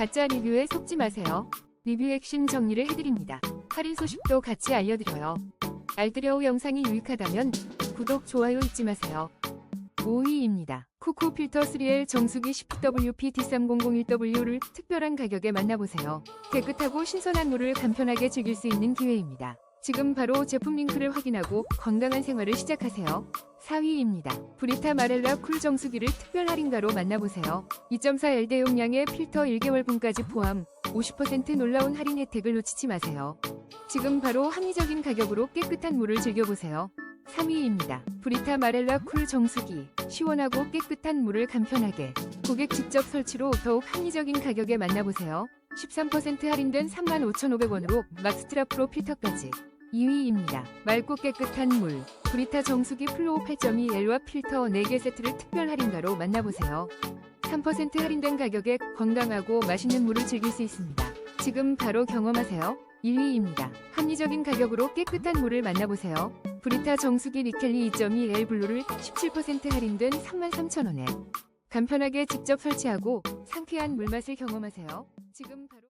가짜 리뷰에 속지 마세요. 리뷰 핵심 정리를 해드립니다. 할인 소식도 같이 알려드려요. 알뜰여우 영상이 유익하다면 구독, 좋아요 잊지 마세요. 5위입니다. 쿠쿠 필터 3L 정수기 10WP D3001W를 특별한 가격에 만나보세요. 깨끗하고 신선한 물을 간편하게 즐길 수 있는 기회입니다. 지금 바로 제품 링크를 확인하고 건강한 생활을 시작하세요. 4위입니다. 브리타 마렐라 쿨 정수기를 특별 할인가로 만나보세요. 2.4L 대 용량의 필터 1개월분까지 포함 50% 놀라운 할인 혜택을 놓치지 마세요. 지금 바로 합리적인 가격으로 깨끗한 물을 즐겨보세요. 3위입니다. 브리타 마렐라 쿨 정수기. 시원하고 깨끗한 물을 간편하게. 고객 직접 설치로 더욱 합리적인 가격에 만나보세요. 13% 할인된 35,500원으로 막스트라 프로 필터까지. 2위입니다. 맑고 깨끗한 물. 브리타 정수기 플로우 8.2L와 필터 4개 세트를 특별 할인가로 만나보세요. 3% 할인된 가격에 건강하고 맛있는 물을 즐길 수 있습니다. 지금 바로 경험하세요. 1위입니다. 합리적인 가격으로 깨끗한 물을 만나보세요. 브리타 정수기 리켈리 2.2L 블루를 17% 할인된 33,000원에 간편하게 직접 설치하고 상쾌한 물맛을 경험하세요. 지금 바로